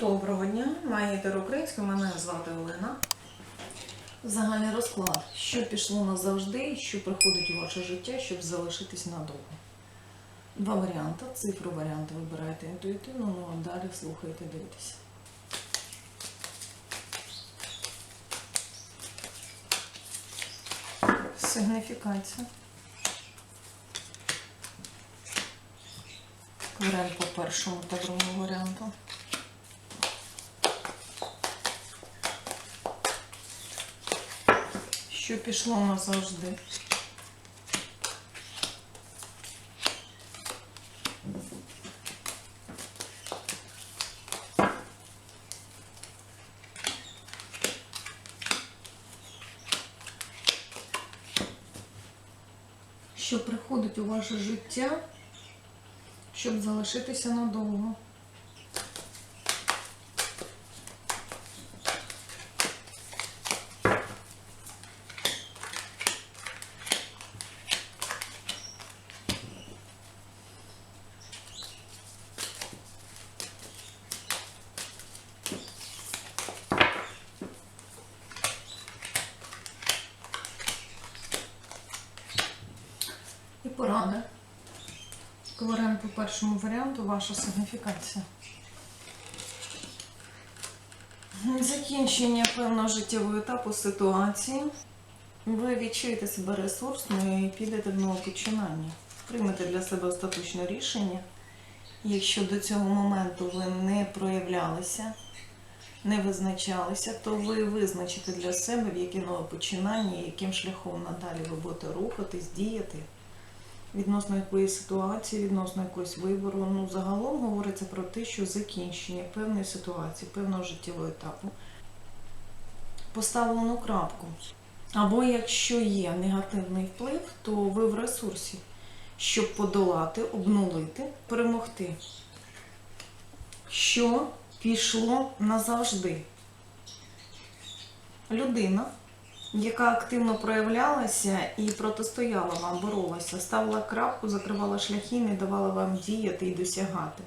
Доброго дня, магітер українською, мене звати Олена. Загальний розклад, що пішло назавжди, що приходить у ваше життя, щоб залишитись надовго. Два варіанти. Цифру варіанти вибирайте інтуїтивно, ну а далі слухайте, дивитесь. Сигніфікація. Варіант по першому та другому варіанту. Що пішло назавжди. Що приходить у ваше життя, щоб залишитися надовго. Порада. Варіант по першому варіанту ваша сигніфікація. Закінчення певного життєвого етапу ситуації. Ви відчуєте себе ресурсною і підете в нове починання. Приймете для себе остаточне рішення. Якщо до цього моменту ви не проявлялися, не визначалися, то ви визначите для себе, в яке нове починання, яким шляхом надалі ви будете рухатись, діяти відносно якоїсь ситуації, відносно якогось вибору. Ну, загалом говориться про те, що закінчення певної ситуації, певного життєвого етапу поставлено крапку. Або якщо є негативний вплив, то ви в ресурсі, щоб подолати, обнулити, перемогти. Що пішло назавжди? Людина яка активно проявлялася і протистояла вам, боролася, ставила крапку, закривала шляхи, не давала вам діяти і досягати,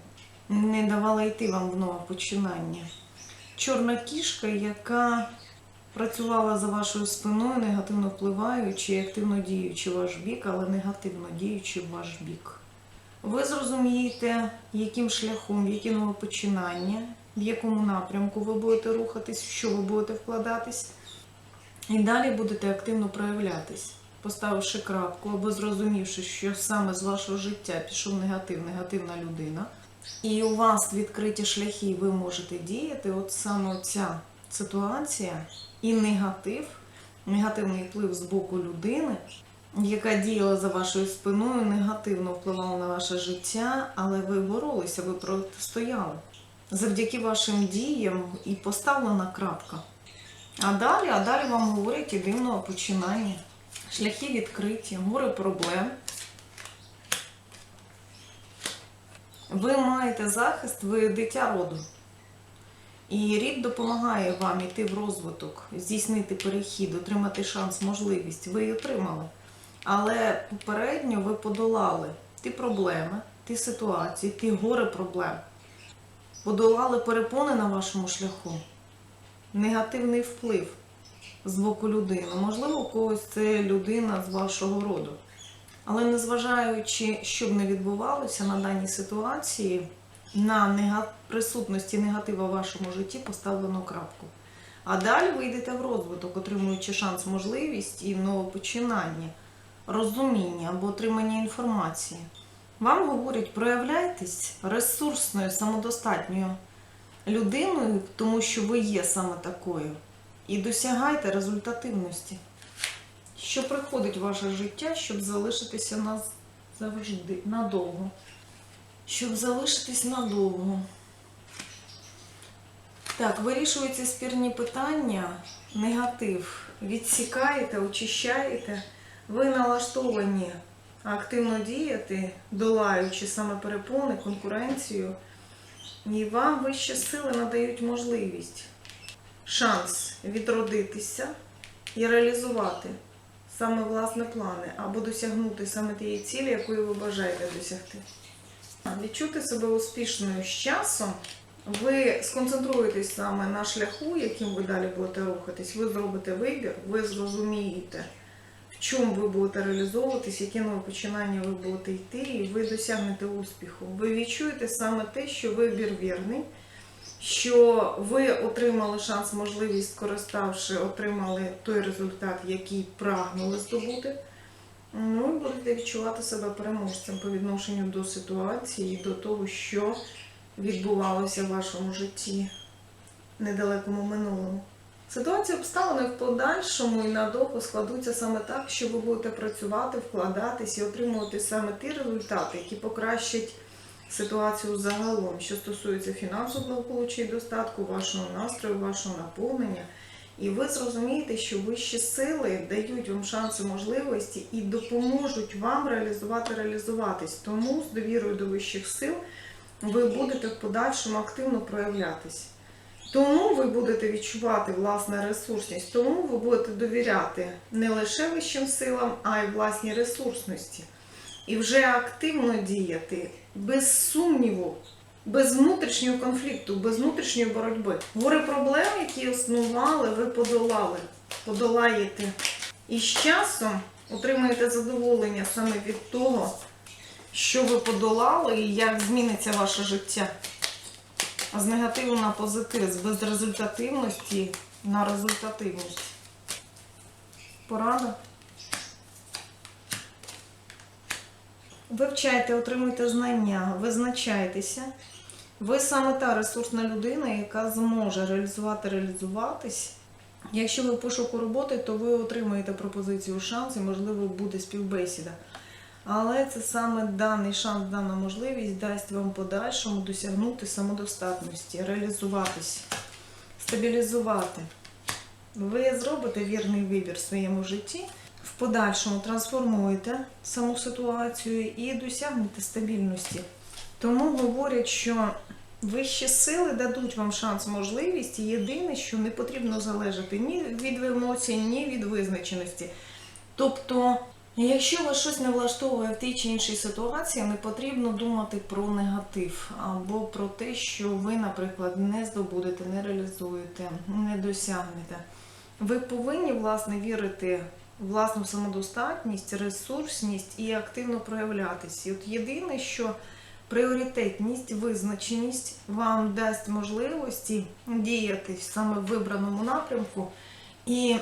не давала йти вам в нове починання. Чорна кішка, яка працювала за вашою спиною, негативно впливаючи активно діючи в ваш бік, але негативно діючи в ваш бік. Ви зрозумієте, яким шляхом, яке нове починання, в якому напрямку ви будете рухатись, в що ви будете вкладатись. І далі будете активно проявлятись, поставивши крапку або зрозумівши, що саме з вашого життя пішов негатив, негативна людина, і у вас відкриті шляхи, ви можете діяти. От саме ця ситуація і негатив, негативний вплив з боку людини, яка діяла за вашою спиною, негативно впливала на ваше життя, але ви боролися, ви протистояли. Завдяки вашим діям і поставлена крапка. А далі, а далі вам говорять єдиного починання. Шляхи відкриті, море проблем. Ви маєте захист, ви дитя роду. І рід допомагає вам йти в розвиток, здійснити перехід, отримати шанс, можливість. Ви її отримали. Але попередньо ви подолали ті проблеми, ті ситуації, ті гори проблем. Подолали перепони на вашому шляху негативний вплив з боку людини. Можливо, у когось це людина з вашого роду. Але незважаючи, що б не відбувалося на даній ситуації, на присутності негатива в вашому житті поставлено крапку. А далі ви йдете в розвиток, отримуючи шанс, можливість і новопочинання, розуміння або отримання інформації. Вам говорять, проявляйтесь ресурсною, самодостатньою людиною, тому що ви є саме такою. І досягайте результативності. Що приходить в ваше життя, щоб залишитися назавжди, надовго. Щоб залишитись надовго. Так, вирішуються спірні питання, негатив. Відсікаєте, очищаєте. Ви налаштовані активно діяти, долаючи саме перепони, конкуренцію. І вам вищі сили надають можливість, шанс відродитися і реалізувати саме власне плани, або досягнути саме тієї цілі, якої ви бажаєте досягти. Відчути себе успішною з часом Ви сконцентруєтесь саме на шляху, яким ви далі будете рухатись. Ви зробите вибір, ви зрозумієте, чому ви будете реалізовуватись, які нові починання ви будете йти, і ви досягнете успіху. Ви відчуєте саме те, що вибір вірний, що ви отримали шанс, можливість, скориставши, отримали той результат, який прагнули здобути. Ну і будете відчувати себе переможцем по відношенню до ситуації, і до того, що відбувалося в вашому житті недалекому минулому. Ситуації обставини в подальшому і надовго складуться саме так, що ви будете працювати, вкладатись і отримувати саме ті результати, які покращать ситуацію загалом, що стосується фінансового благополуччя і достатку, вашого настрою, вашого наповнення. І ви зрозумієте, що вищі сили дають вам шанси, можливості і допоможуть вам реалізувати, реалізуватись. Тому з довірою до вищих сил ви будете в подальшому активно проявлятись. Тому ви будете відчувати власну ресурсність, тому ви будете довіряти не лише вищим силам, а й власній ресурсності. І вже активно діяти без сумніву, без внутрішнього конфлікту, без внутрішньої боротьби. Гори проблем, які існували, ви подолали, подолаєте. І з часом отримаєте задоволення саме від того, що ви подолали і як зміниться ваше життя. З негативу на позитив, з безрезультативності на результативність. Порада. Вивчайте, отримуйте знання, визначайтеся. Ви саме та ресурсна людина, яка зможе реалізувати, реалізуватись. Якщо ви в пошуку роботи, то ви отримаєте пропозицію шанс і, можливо, буде співбесіда. Але це саме даний шанс, дана можливість дасть вам подальшому досягнути самодостатності, реалізуватись, стабілізувати. Ви зробите вірний вибір в своєму житті, в подальшому трансформуєте саму ситуацію і досягнете стабільності. Тому говорять, що вищі сили дадуть вам шанс, можливість. Єдине, що не потрібно залежати ні від емоцій, ні від визначеності. Тобто, якщо вас щось не влаштовує в тій чи іншій ситуації, не потрібно думати про негатив або про те, що ви, наприклад, не здобудете, не реалізуєте, не досягнете. Ви повинні власне вірити в власну самодостатність, ресурсність і активно проявлятися. І от єдине, що пріоритетність, визначеність вам дасть можливості діяти саме в вибраному напрямку. І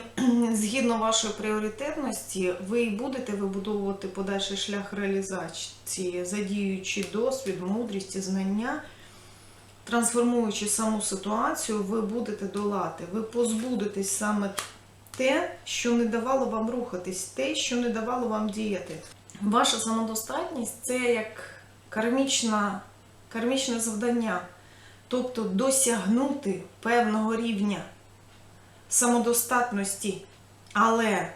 згідно вашої пріоритетності, ви будете вибудовувати подальший шлях реалізації, задіюючи досвід, мудрість і знання, трансформуючи саму ситуацію, ви будете долати, ви позбудетесь саме те, що не давало вам рухатись, те, що не давало вам діяти. Ваша самодостатність це як кармічна, кармічне завдання, тобто досягнути певного рівня самодостатності, але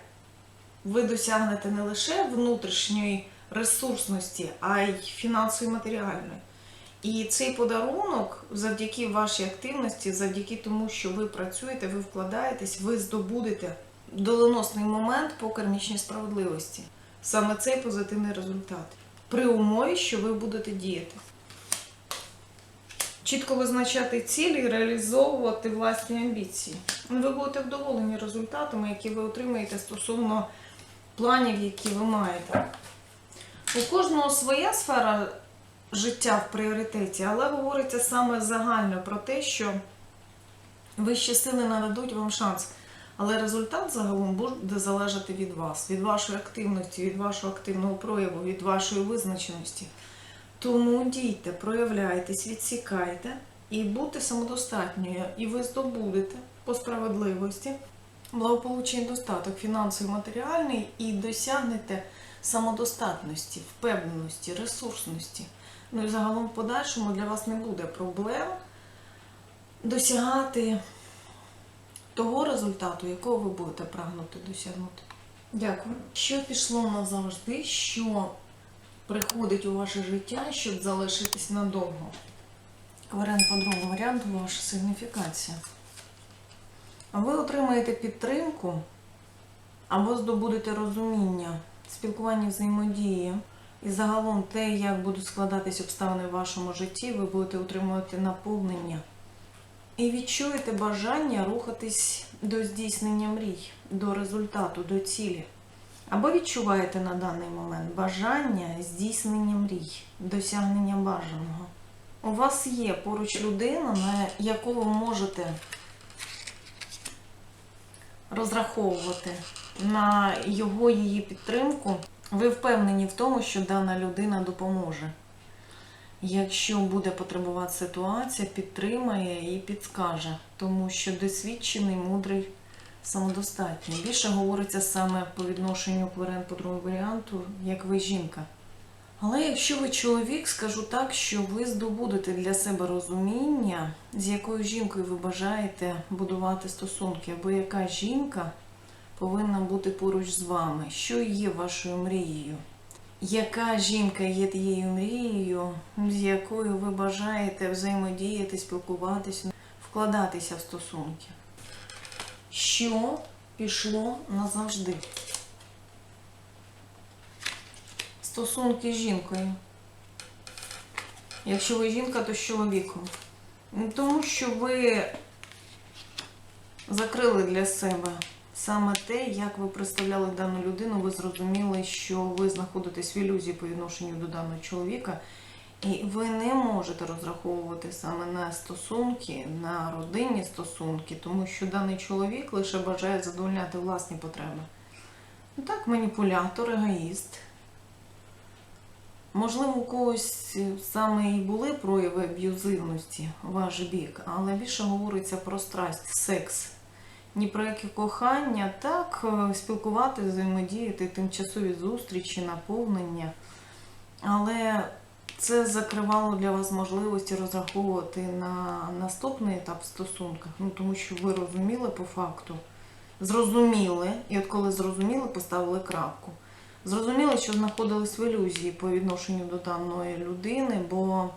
ви досягнете не лише внутрішньої ресурсності, а й фінансової матеріальної. І цей подарунок, завдяки вашій активності, завдяки тому, що ви працюєте, ви вкладаєтесь, ви здобудете доленосний момент по кармічній справедливості. Саме цей позитивний результат. При умові, що ви будете діяти. Чітко визначати цілі і реалізовувати власні амбіції. Ви будете вдоволені результатами, які ви отримаєте стосовно планів, які ви маєте. У кожного своя сфера життя в пріоритеті, але говориться саме загально про те, що вищі сили нададуть вам шанс. Але результат загалом буде залежати від вас, від вашої активності, від вашого активного прояву, від вашої визначеності. Тому дійте, проявляйтесь, відсікайте і будьте самодостатньою, і ви здобудете по справедливості благополуччя і достаток фінансовий, матеріальний, і досягнете самодостатності, впевненості, ресурсності. Ну і загалом в подальшому для вас не буде проблем досягати того результату, якого ви будете прагнути досягнути. Дякую. Що пішло назавжди, що приходить у ваше життя, щоб залишитись надовго? Варіант по другому варіанту ваша сигніфікація. Ви отримаєте підтримку або здобудете розуміння, спілкування взаємодії І загалом те, як будуть складатись обставини в вашому житті, ви будете отримувати наповнення. І відчуєте бажання рухатись до здійснення мрій, до результату, до цілі. Або відчуваєте на даний момент бажання здійснення мрій, досягнення бажаного. У вас є поруч людина, на яку ви можете розраховувати на його її підтримку. Ви впевнені в тому, що дана людина допоможе. Якщо буде потребувати ситуація, підтримає і підскаже, тому що досвідчений, мудрий, самодостатній. Більше говориться саме по відношенню кварен по другому варіанту, як ви жінка. Але якщо ви чоловік, скажу так, що ви здобудете для себе розуміння, з якою жінкою ви бажаєте будувати стосунки, або яка жінка повинна бути поруч з вами, що є вашою мрією. Яка жінка є тією мрією, з якою ви бажаєте взаємодіяти, спілкуватися, вкладатися в стосунки? Що пішло назавжди? Стосунки з жінкою. Якщо ви жінка, то з чоловіком. Тому що ви закрили для себе саме те, як ви представляли дану людину, ви зрозуміли, що ви знаходитесь в ілюзії по відношенню до даного чоловіка, і ви не можете розраховувати саме на стосунки, на родинні стосунки, тому що даний чоловік лише бажає задовольняти власні потреби. Ну так, маніпулятор, егоїст. Можливо, у когось саме і були прояви аб'юзивності ваш бік, але більше говориться про страсть, секс. Ні про яке кохання, так, е, спілкувати, взаємодіяти, тимчасові зустрічі, наповнення. Але це закривало для вас можливості розраховувати на наступний етап стосунках, ну тому що ви розуміли по факту, зрозуміли, і от коли зрозуміли, поставили крапку. Зрозуміли, що знаходились в ілюзії по відношенню до даної людини, бо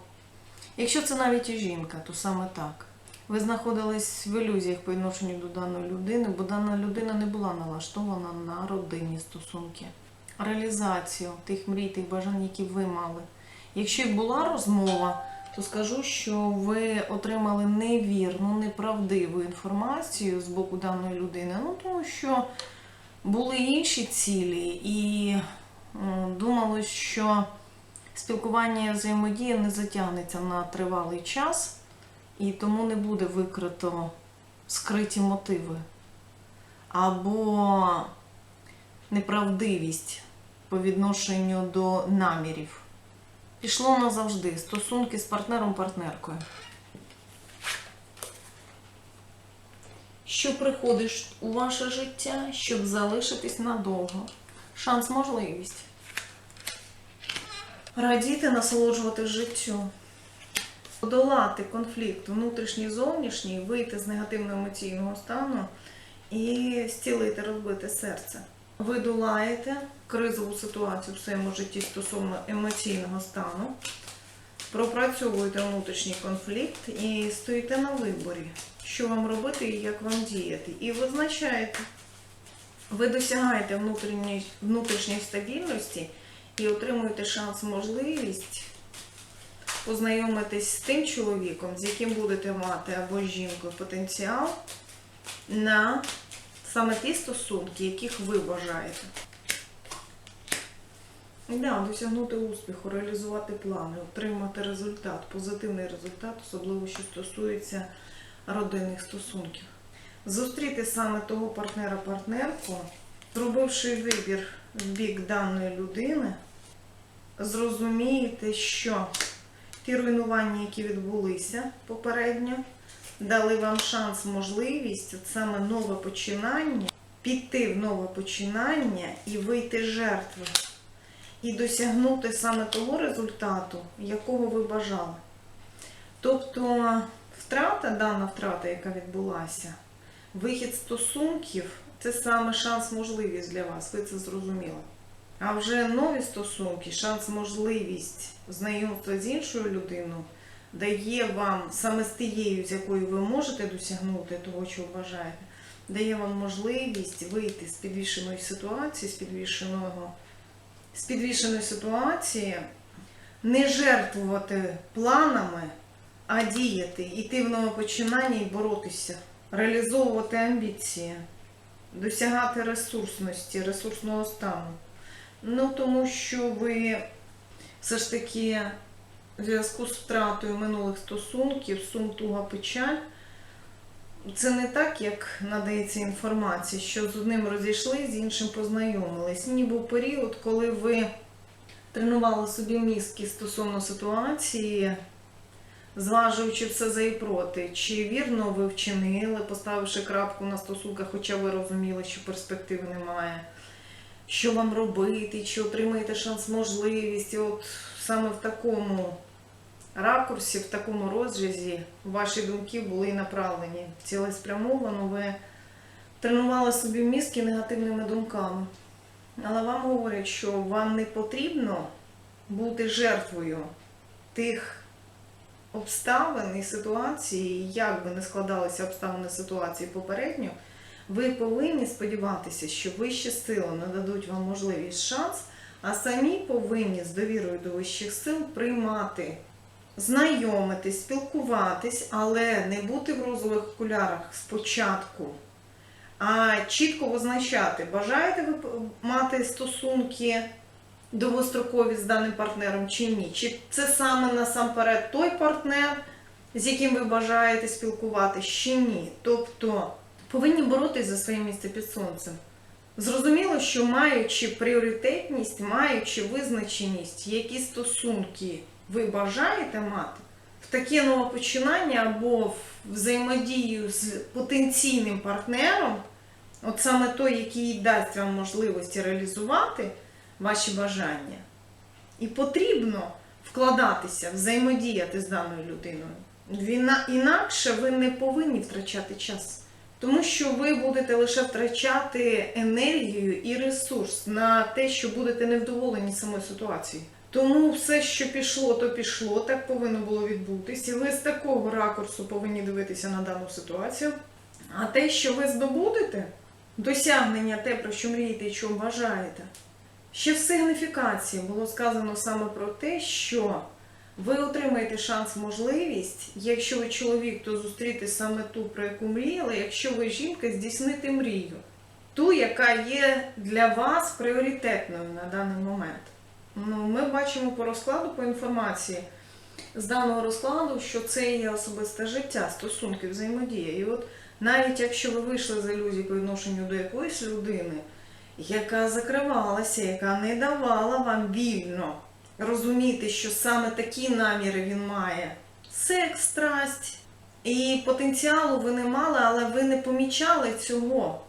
якщо це навіть і жінка, то саме так. Ви знаходились в ілюзіях по відношенню до даної людини, бо дана людина не була налаштована на родинні стосунки, реалізацію тих мрій, тих бажань, які ви мали. Якщо й була розмова, то скажу, що ви отримали невірну, неправдиву інформацію з боку даної людини. Ну тому що були інші цілі, і м, думалось, що спілкування і взаємодія не затягнеться на тривалий час, і тому не буде викрито скриті мотиви або неправдивість по відношенню до намірів. Пішло назавжди стосунки з партнером-партнеркою. Що приходиш у ваше життя, щоб залишитись надовго. Шанс, можливість. Радіти, насолоджувати життю. Подолати конфлікт внутрішній зовнішній, вийти з негативного емоційного стану і зцілити, розбите серце. Ви долаєте кризову ситуацію в своєму житті стосовно емоційного стану, пропрацьовуєте внутрішній конфлікт і стоїте на виборі, що вам робити і як вам діяти. І визначаєте, ви досягаєте внутрішньої, стабільності і отримуєте шанс, можливість познайомитись з тим чоловіком, з яким будете мати або жінкою потенціал на саме ті стосунки, яких ви бажаєте. Да, досягнути успіху, реалізувати плани, отримати результат, позитивний результат, особливо що стосується родинних стосунків. Зустріти саме того партнера-партнерку, зробивши вибір в бік даної людини, зрозумієте, що ті руйнування, які відбулися попередньо, дали вам шанс, можливість, саме нове починання, піти в нове починання і вийти з жертви, і досягнути саме того результату, якого ви бажали. Тобто втрата, дана втрата, яка відбулася, вихід стосунків це саме шанс, можливість для вас, ви це зрозуміли. А вже нові стосунки, шанс, можливість знайомства з іншою людиною дає вам саме з тією, з якою ви можете досягнути того, чого бажаєте, дає вам можливість вийти з підвішеної ситуації, з підвішеного з підвішеної ситуації, не жертвувати планами, а діяти, йти в нове починання і боротися, реалізовувати амбіції, досягати ресурсності, ресурсного стану. Ну, тому що ви все ж таки в зв'язку з втратою минулих стосунків, сум, туга, печаль. Це не так, як надається інформація, що з одним розійшлись, з іншим познайомились. Ні, був період, коли ви тренували собі мізки стосовно ситуації, зважуючи все за і проти, чи вірно ви вчинили, поставивши крапку на стосунках, хоча ви розуміли, що перспективи немає. Що вам робити, чи отримаєте шанс, можливість. От саме в такому ракурсі, в такому розрізі ваші думки були направлені. Цілеспрямовано ви тренували собі мізки негативними думками. Але вам говорять, що вам не потрібно бути жертвою тих обставин і ситуацій, як би не складалися обставини ситуації попередньо, ви повинні сподіватися, що вищі сили нададуть вам можливість шанс, а самі повинні з довірою до вищих сил приймати знайомитись, спілкуватись, але не бути в розових окулярах спочатку, а чітко визначати, бажаєте ви мати стосунки довгострокові з даним партнером чи ні. Чи це саме насамперед той партнер, з яким ви бажаєте спілкуватись, чи ні. Тобто повинні боротись за своє місце під сонцем. Зрозуміло, що маючи пріоритетність, маючи визначеність, які стосунки ви бажаєте мати, в таке нове починання або в взаємодію з потенційним партнером, от саме той, який дасть вам можливості реалізувати ваші бажання. І потрібно вкладатися, взаємодіяти з даною людиною. Інакше ви не повинні втрачати час. Тому що ви будете лише втрачати енергію і ресурс на те, що будете невдоволені самою ситуацією. Тому все, що пішло, то пішло, так повинно було відбутися. І ви з такого ракурсу повинні дивитися на дану ситуацію. А те, що ви здобудете, досягнення те, про що мрієте і чого бажаєте. Ще в сигніфікації було сказано саме про те, що ви отримаєте шанс, можливість, якщо ви чоловік, то зустріти саме ту, про яку мріяли, якщо ви жінка, здійснити мрію. Ту, яка є для вас пріоритетною на даний момент. Ну, ми бачимо по розкладу, по інформації з даного розкладу, що це є особисте життя, стосунки, взаємодія. І от навіть якщо ви вийшли з ілюзії по відношенню до якоїсь людини, яка закривалася, яка не давала вам вільно розуміти, що саме такі наміри він має. Секс, страсть. І потенціалу ви не мали, але ви не помічали цього.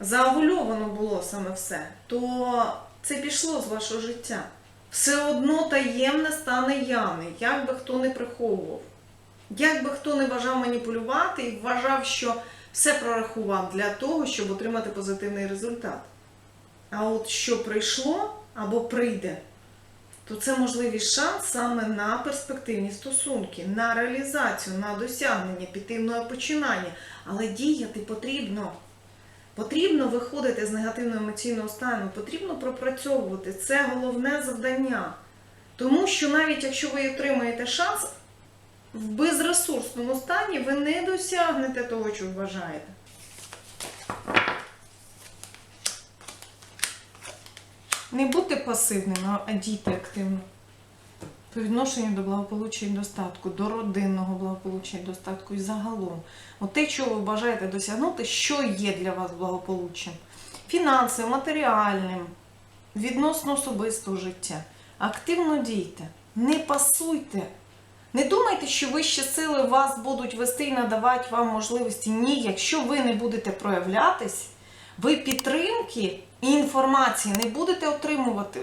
Заавульовано було саме все. То це пішло з вашого життя. Все одно таємне стане явне, як би хто не приховував. Як би хто не бажав маніпулювати і вважав, що все прорахував для того, щоб отримати позитивний результат. А от що прийшло або прийде, то це можливий шанс саме на перспективні стосунки, на реалізацію, на досягнення, піти починання. Але діяти потрібно. Потрібно виходити з негативного емоційного стану, потрібно пропрацьовувати. Це головне завдання. Тому що навіть якщо ви отримаєте шанс, в безресурсному стані ви не досягнете того, чого бажаєте. Не будьте пасивними, а дійте активно. По відношенню до благополуччя і достатку, до родинного благополуччя і достатку і загалом. От те, що ви бажаєте досягнути, що є для вас благополуччям? Фінансовим, матеріальним, відносно особистого життя. Активно дійте, не пасуйте. Не думайте, що вищі сили вас будуть вести і надавати вам можливості. Ні, якщо ви не будете проявлятись, ви підтримки і інформації не будете отримувати,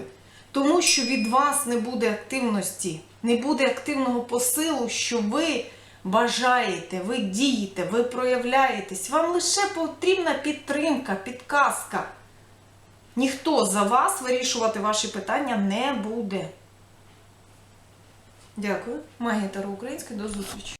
тому що від вас не буде активності, не буде активного посилу, що ви бажаєте, ви дієте, ви проявляєтесь. Вам лише потрібна підтримка, підказка. Ніхто за вас вирішувати ваші питання не буде. Дякую. Магія Таро Українська. До зустрічі.